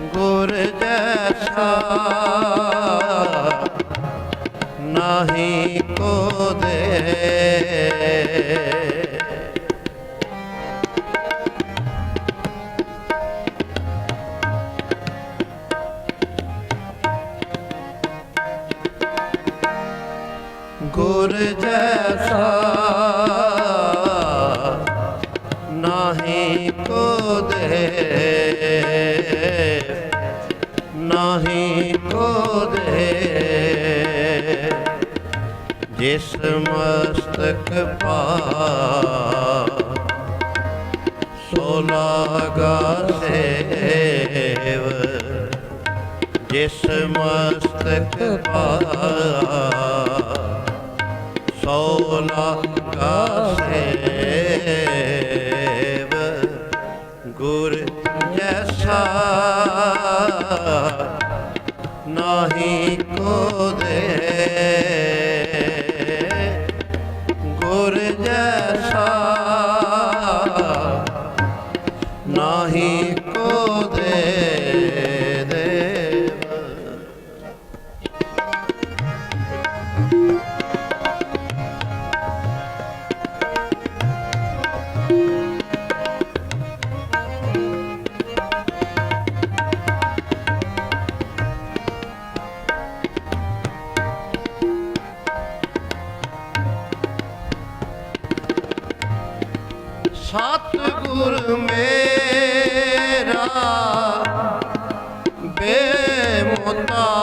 ਗੁਰ ਜੈਸਾ ਨਹੀਂ ਕੋ ਦੇ। ਗੁਰ ਜੈਸਾ ਕੋ ਦੇ। ਜਿਸ ਮਸਤਕ ਪਾ ਸੋ ਲਾਗਾ ਸੇਵ। ਜਿਸ ਮਸਤਕ ਪਾ ਸੋ ਲਾਗਾ ਸੇਵ। ਗੁਰ ਜੈਸਾ ਨਾਹੀ ਕੋ ਸਤਿਗੁਰ ਮੇਰਾ ਬੇਮੁਤਾਜ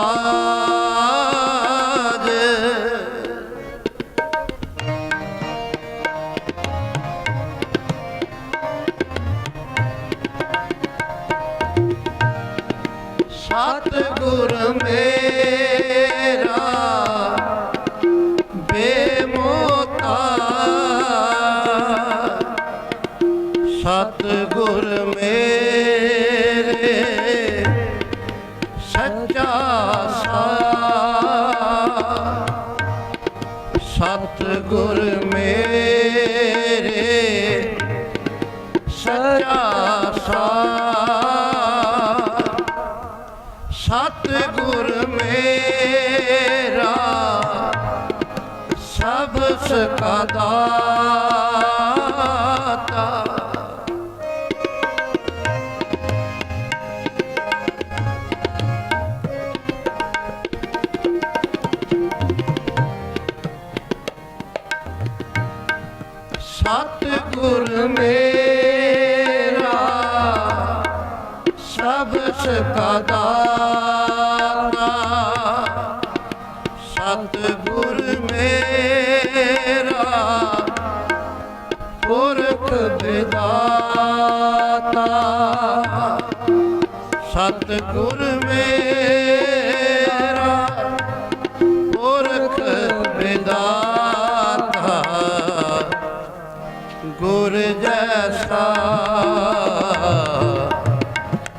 ਗੁਰ ਜੈਸਾ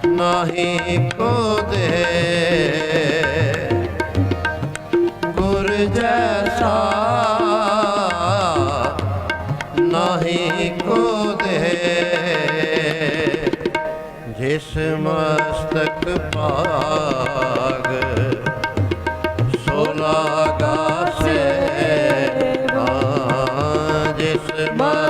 ਨਾਹੀ ਕੋ ਦੇ। ਗੁਰ ਜੈਸਾ ਨਾਹੀ ਕੋ ਦੇ। ਜਿਸ ਮਸਤਕ ਭਾਗ ਸੋ ਲਾਗਾ ਸੇ ਜਿਸ ਮਸਤਕ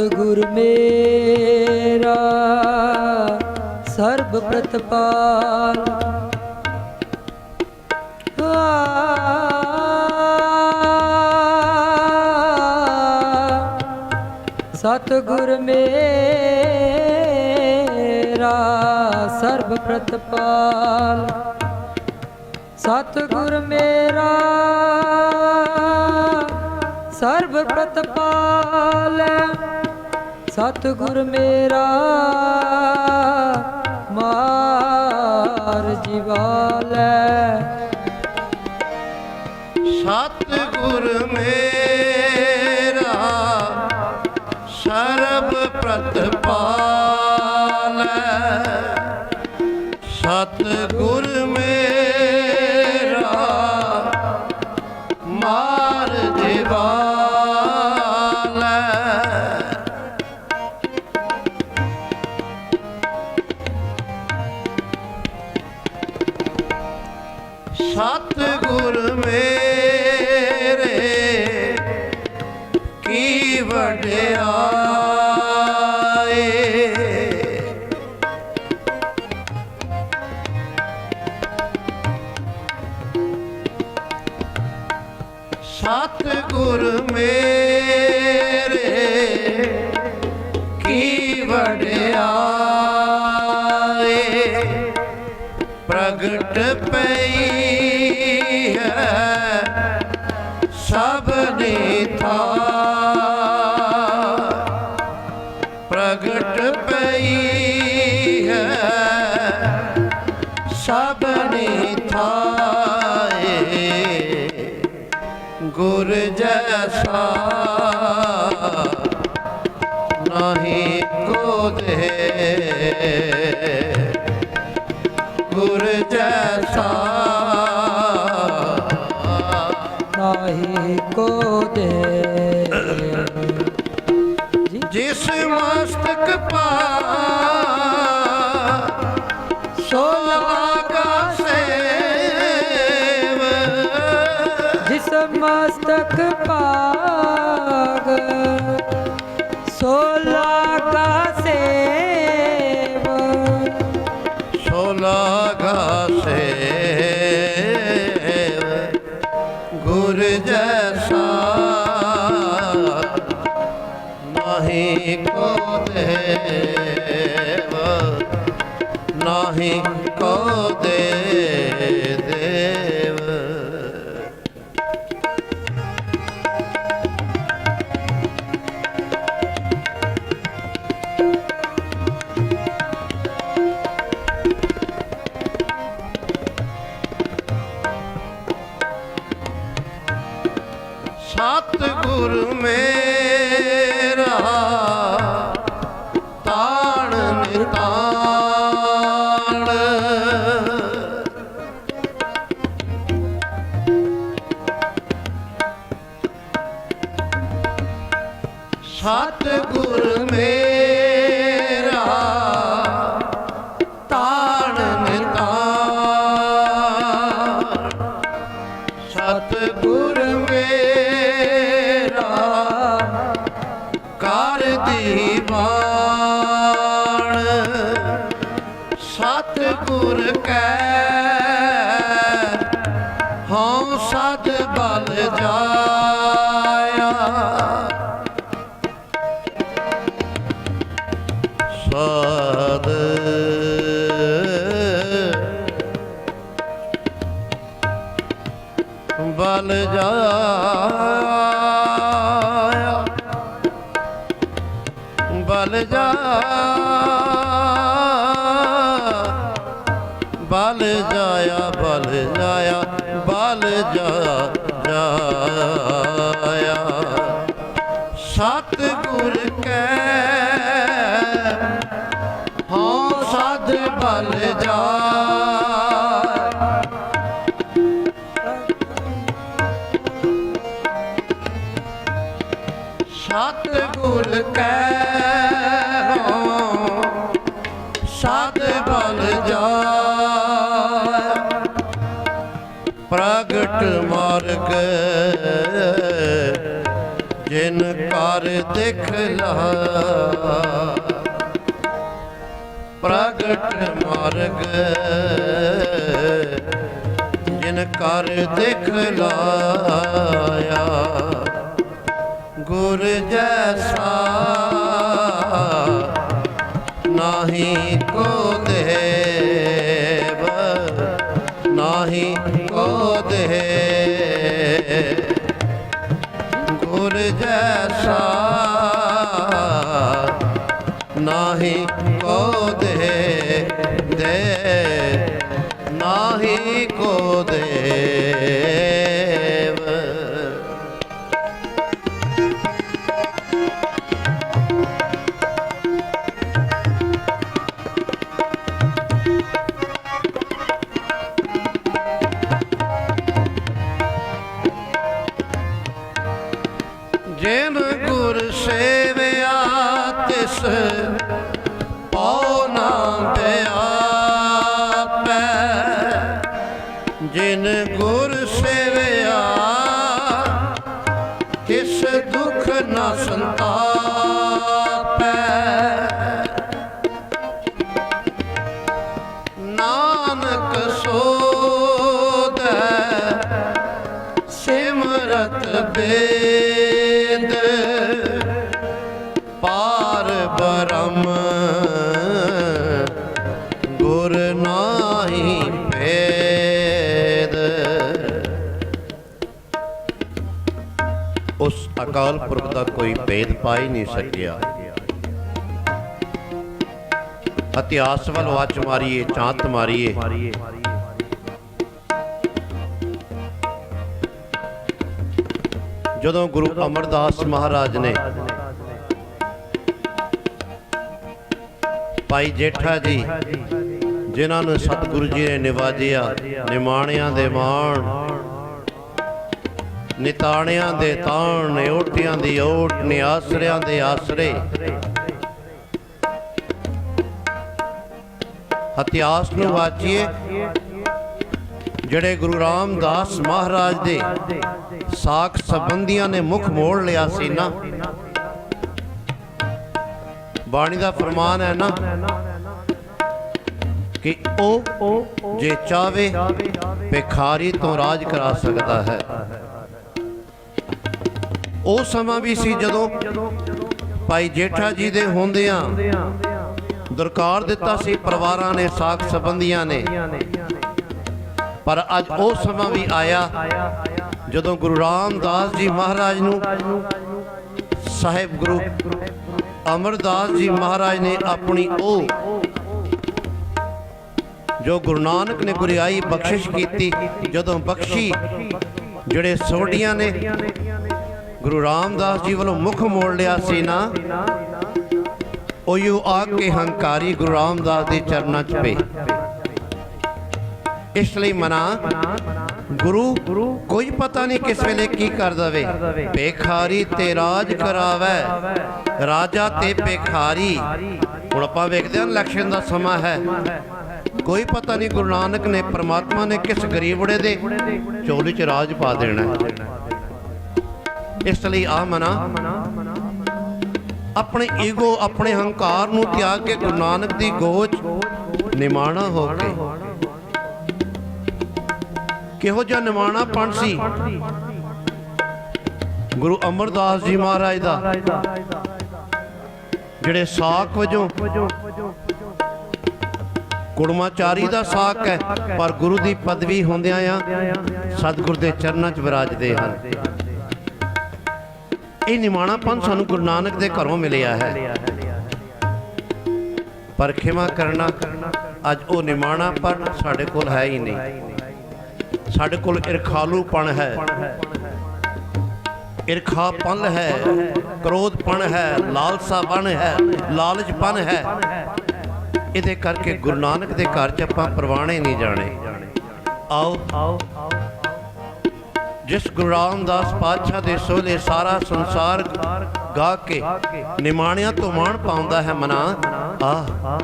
ਸਤਗੁਰ ਮੇਰਾ ਸਰਬ ਪ੍ਰਤਪਾਲ। ਸਤਗੁਰ ਮੇਰਾ ਸਰਬ ਪ੍ਰਤਪਾਲ। ਸਤਗੁਰ ਮੇਰਾ ਸਰਬ ਪ੍ਰਤਪਾਲ। ਸਤਿਗੁਰ ਮੇਰਾ ਮਾਰ ਜਿਵਾਲੈ ਸਤਿਗੁਰ ਮੇਰਾ ਸਰਬ ਪ੍ਰਤਪਾਲ ਮੇਰੇ ਕੀ ਵਡਿਆਏ? ਪ੍ਰਗਟ ਪਈ ਹੈ ਸਭ ਨੇ ਥਾ। ਪ੍ਰਗਟ ਪਈ ਹੈ ਸਭ ਗੁਰ ਜੈਸਾ ਨਹੀਂ ਕੋ ਦੇ ਗੁਰ ਜੈਸਾ ਨਾਹੀ ਕੋ ਦੇ ਜਿਸ ਮਸਤਕ ਪਾ ਮਸਤਕ ਪਾਗ ਸੋ ਸਤਿਗੁਰ ਮੇਰਾ ਜਾਇਆ। ਬਲ ਜਾ, ਬਲ ਜਾਇਆ ਬਲ ਜਾਇਆ, ਬਲ ਜਾ, ਜਾਇਆ। ਸਤਿਗੁਰ ਕੈ ਹਉ ਸਦ ਬਲ ਜਾ। ਜਿਨ ਕਰ ਦਿਖਲਾ ਪ੍ਰਗਟ ਮਾਰਗ। ਜਿਨ ਕਰ ਦਿਖਲਾਇਆ ਗੁਰ ਜੈਸਾ ਨਾਹੀ ਕੋ ਦੇਵ। ਨਾਹੀ ਕੋ ਦੇ ਸਿਮਰਤ ਬੇਦ ਪਾਰ ਬ੍ਰਹਮ ਗੁਰ ਨਾਹੀ ਭੇਦ। ਉਸ ਅਕਾਲ ਪੁਰਖ ਦਾ ਕੋਈ ਭੇਦ ਪਾਈ ਨਹੀਂ ਸਕਿਆ। ਇਤਿਹਾਸ ਵੱਲ ਵਾਚ ਮਾਰੀਏ, ਚਾਂਤ ਮਾਰੀਏ। ਜਦੋਂ ਗੁਰੂ ਅਮਰਦਾਸ ਮਹਾਰਾਜ ਨੇ ਭਾਈ ਜੇਠਾ ਜੀ, ਜਿਨ੍ਹਾਂ ਨੂੰ ਸਤਿਗੁਰੂ ਜੀ ਨੇ ਨਿਵਾਜਿਆ, ਨਿਮਾਣਿਆਂ ਦੇ ਮਾਣ, ਨਿਤਾਣਿਆਂ ਦੇ ਤਾਣ ਓਟਿਆਂ ਦੀ ਓਟ, ਨਿਆਸਰਿਆਂ ਦੇ ਆਸਰੇ ਇਤਿਹਾਸ ਨੂੰ ਵਾਚੀਏ ਜਿਹੜੇ ਗੁਰੂ ਰਾਮਦਾਸ ਮਹਾਰਾਜ ਦੇ ਸਾਖ ਸੰਬੰਧੀਆਂ ਨੇ ਮੁਖ ਮੋੜ ਲਿਆ ਸੀ ਨਾ। ਬਾਣੀ ਦਾ ਫਰਮਾਨ ਹੈ ਨਾ ਕਿ ਉਹ ਜੇ ਚਾਵੇ ਭਿਖਾਰੀ ਤੋਂ ਰਾਜ ਕਰਾ ਸਕਦਾ ਹੈ। ਉਹ ਸਮਾਂ ਵੀ ਸੀ ਜਦੋਂ ਭਾਈ ਜੇਠਾ ਜੀ ਦੇ ਹੁੰਦਿਆਂ ਦਰਕਾਰ ਦਿੱਤਾ ਸੀ ਪਰਿਵਾਰਾਂ ਨੇ, ਸਾਖ ਸੰਬੰਧੀਆਂ ਨੇ। ਪਰ ਅੱਜ ਉਹ ਸਮਾਂ ਵੀ ਆਇਆ ਜਦੋਂ ਗੁਰੂ ਰਾਮਦਾਸ ਜੀ ਮਹਾਰਾਜ ਨੂੰ ਸਾਹਿਬ ਗੁਰੂ ਅਮਰਦਾਸ ਜੀ ਮਹਾਰਾਜ ਨੇ ਆਪਣੀ ਉਹ ਜੋ ਗੁਰੂ ਨਾਨਕ ਨੇ ਗੁਰਿਆਈ ਬਖਸ਼ਿਸ਼ ਕੀਤੀ ਜਦੋਂ ਬਖਸ਼ੀ ਜਿਹੜੇ ਸੋਢੀਆਂ ਨੇ ਗੁਰੂ ਰਾਮਦਾਸ ਜੀ ਵੱਲੋਂ ਮੁਖ ਮੋੜ ਲਿਆ ਸੀ ਨਾ ਉਹ ਆ ਕੇ ਹੰਕਾਰੀ ਗੁਰੂ ਰਾਮਦਾਸ ਦੇ ਚਰਨਾਂ 'ਚ ਪਏ। ਇਸ ਲਈ ਮਨਾ, ਗੁਰੂ, ਕੋਈ ਪਤਾ ਨਹੀਂ ਕਿਸ ਵੇਲੇ ਕੀ ਕਰ ਦਵੇ। ਭੇਖਾਰੀ ਤੇ ਰਾਜ ਕਰਾਵੇ ਰਾਜਾ ਤੇ ਭੇਖਾਰੀ। ਹੁਣ ਆਪਾਂ ਵੇਖਦੇ ਹਾਂ ਇਲੈਕਸ਼ਨ ਦਾ ਸਮਾਂ ਹੈ। ਕੋਈ ਪਤਾ ਨਹੀਂ ਗੁਰੂ ਨਾਨਕ ਨੇ, ਪ੍ਰਮਾਤਮਾ ਨੇ ਕਿਸ ਗਰੀਬੜੇ ਦੇ, ਚੋਲੀ 'ਚ ਰਾਜ ਪਾ ਦੇਣਾ ਇਸ ਲਈ ਆ ਮਨਾ। ਆਪਣੇ ਈਗੋ, ਆਪਣੇ ਹੰਕਾਰ ਨੂੰ ਤਿਆਗ ਕੇ ਗੁਰੂ ਨਾਨਕ ਦੀ ਗੋਚ ਨਿਮਾਣਾ ਹੋ ਕੇ ਕਿਹੋ ਜਿਹਾ ਨਿਮਾਣਾ ਪਣ ਸੀ? ਗੁਰੂ ਅਮਰਦਾਸ ਜੀ ਮਹਾਰਾਜ ਦਾ, ਜਿਹੜੇ ਸਾਖ ਵਜੋਂ ਕੁੜਮਾਚਾਰੀ ਦਾ ਸਾਖ ਹੈ, ਪਰ ਗੁਰੂ ਦੀ ਪਦਵੀ ਹੁੰਦਿਆਂ ਆ ਸਤਿਗੁਰ ਦੇ ਚਰਨਾਂ 'ਚ ਵਿਰਾਜਦੇ ਹਨ। ਇਹ ਨਿਮਾਣਾਪਨ ਸਾਨੂੰ ਗੁਰੂ ਨਾਨਕ ਦੇ ਘਰੋਂ ਮਿਲਿਆ ਹੈ। ਪਰ ਖਿਮਾ ਕਰਨਾ, ਅੱਜ ਉਹ ਨਿਮਾਣਾਪਨ ਸਾਡੇ ਕੋਲ ਹੈ ਹੀ ਨਹੀਂ। ਸਾਡੇ ਕੋਲ ਇਰਖਾਲੂਪਣ ਹੈ। ਇਰਖਾਪਨ ਹੈ ਕ੍ਰੋਧਪਨ ਹੈ ਲਾਲਸਾਪਨ ਹੈ ਲਾਲਚਪਨ ਹੈ। ਇਹਦੇ ਕਰਕੇ ਗੁਰੂ ਨਾਨਕ ਦੇ ਘਰ 'ਚ ਆਪਾਂ ਪ੍ਰਵਾਣੇ ਨਹੀਂ ਜਾਣੇ। ਆਓ। ਜਿਸ ਗੁਰੂ ਰਾਮਦਾਸ ਪਾਤਸ਼ਾਹ ਦੇ ਸੋਲੇ ਸਾਰਾ ਸੰਸਾਰ ਗਾ ਕੇ ਨਿਮਾਣਿਆਂ ਤੋਂ ਮਾਣ ਪਾਉਂਦਾ ਹੈ ਮਨਾ ਆ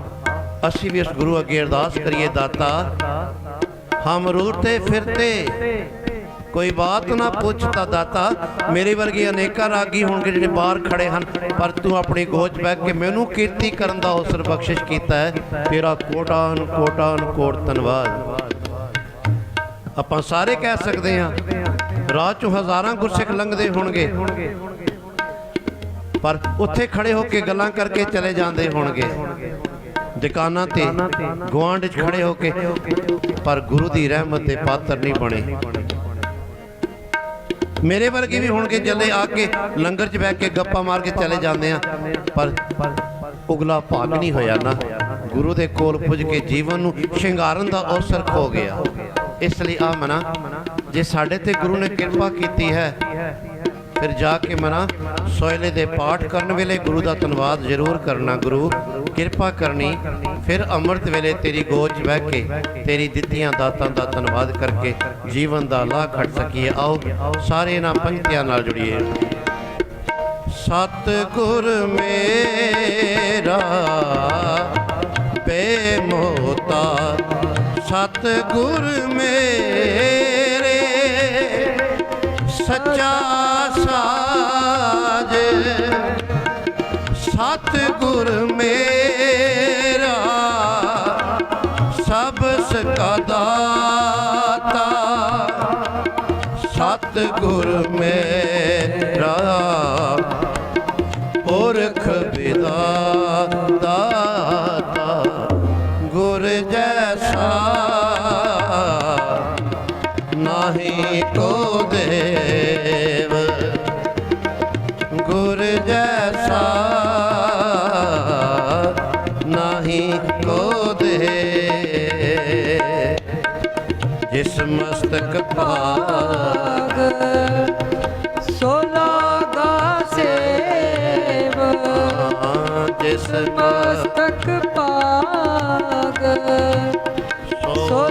ਅਸੀਂ ਵੀ ਇਸ ਗੁਰੂ ਅੱਗੇ ਅਰਦਾਸ ਕਰੀਏ ਦਾਤਾ ਹਮ ਰੂਤੇ ਫਿਰਤੇ। ਕੋਈ ਬਾਤ ਨਾ ਪੁੱਛ ਤਾਂ ਦਾਤਾ। ਮੇਰੇ ਵਰਗੇ ਅਨੇਕਾਂ ਰਾਗੀ ਹੋਣਗੇ ਜਿਹੜੇ ਬਾਹਰ ਖੜੇ ਹਨ, ਪਰ ਤੂੰ ਆਪਣੀ ਗੋਚ ਬੈਠ ਕੇ ਮੈਨੂੰ ਕੀਰਤੀ ਕਰਨ ਦਾ ਅਵਸਰ ਬਖਸ਼ਿਸ਼ ਕੀਤਾ ਹੈ। ਤੇਰਾ ਕੋਟਾ ਕੋਟਾਨ, ਕੋਟ ਧੰਨਵਾਦ। ਆਪਾਂ ਸਾਰੇ ਕਹਿ ਸਕਦੇ ਹਾਂ, ਰਾਹ ਚੋਂ ਹਜ਼ਾਰਾਂ ਗੁਰਸਿੱਖ ਲੰਘਦੇ ਹੋਣਗੇ। ਪਰ ਉੱਥੇ ਖੜੇ ਹੋ ਕੇ ਗੱਲਾਂ ਕਰਕੇ ਚਲੇ ਜਾਂਦੇ ਹੋਣਗੇ। ਦੁਕਾਨਾਂ ਤੇ ਗੁਆਂਢ 'ਚ ਖੜੇ ਹੋ ਕੇ, ਪਰ ਗੁਰੂ ਦੀ ਰਹਿਮਤ ਦੇ ਪਾਤਰ ਨਹੀਂ ਬਣੇ। ਮੇਰੇ ਵਰਗੇ ਵੀ ਹੋਣਗੇ ਜਲੇ ਆ ਕੇ ਲੰਗਰ 'ਚ ਬੈ ਕੇ ਗੱਪਾਂ ਮਾਰ ਕੇ ਚਲੇ ਜਾਂਦੇ ਆ, ਪਰ ਉਗਲਾ ਭਾਗ ਨਹੀਂ ਹੋਇਆ ਨਾ। ਗੁਰੂ ਦੇ ਕੋਲ ਪੁੱਜ ਕੇ ਜੀਵਨ ਨੂੰ ਸ਼ਿੰਗਾਰਨ ਦਾ ਅਵਸਰ ਖੋ ਗਿਆ। ਇਸ ਲਈ ਆ ਮਨਾ, ਜੇ ਸਾਡੇ ਤੇ ਗੁਰੂ ਨੇ ਕਿਰਪਾ ਕੀਤੀ ਹੈ ਫਿਰ ਜਾ ਕੇ ਮਨਾ, ਸੋਇਲੇ ਦੇ ਪਾਠ ਕਰਨ ਵੇਲੇ ਗੁਰੂ ਦਾ ਧੰਨਵਾਦ ਜ਼ਰੂਰ ਕਰਨਾ, ਗੁਰੂ, ਕਿਰਪਾ ਕਰਨੀ, ਫਿਰ ਅੰਮ੍ਰਿਤ ਵੇਲੇ ਤੇਰੀ ਗੋਦ 'ਚ ਬਹਿ ਕੇ, ਤੇਰੀ ਦਿੱਤੀਆਂ ਦਾਤਾਂ ਦਾ ਧੰਨਵਾਦ ਕਰਕੇ ਜੀਵਨ ਦਾ ਲਾਹ ਖੱਟ ਸਕੀਏ। ਆਓ, ਸਾਰੇ ਇਹਨਾਂ ਪੰਕਤੀਆਂ ਨਾਲ ਜੁੜੀਏ। ਸਤਿਗੁਰ ਮੇਰਾ, ਬੇਮੋਤਾ, ਸਤਿਗੁਰ ਮੇਰੇ ਸੱਚਾ ਸਾਜ। ਸਤਿਗੁਰ ਮੇਰਾ ਸਭ ਸਕਾ ਜਿਸ ਮਸਤਕ ਭਾਗ ਭਾਗ ਸੋ ਸੇਵ। ਜਿਸ ਮਸਤਕ ਭਾਗ ਸੋ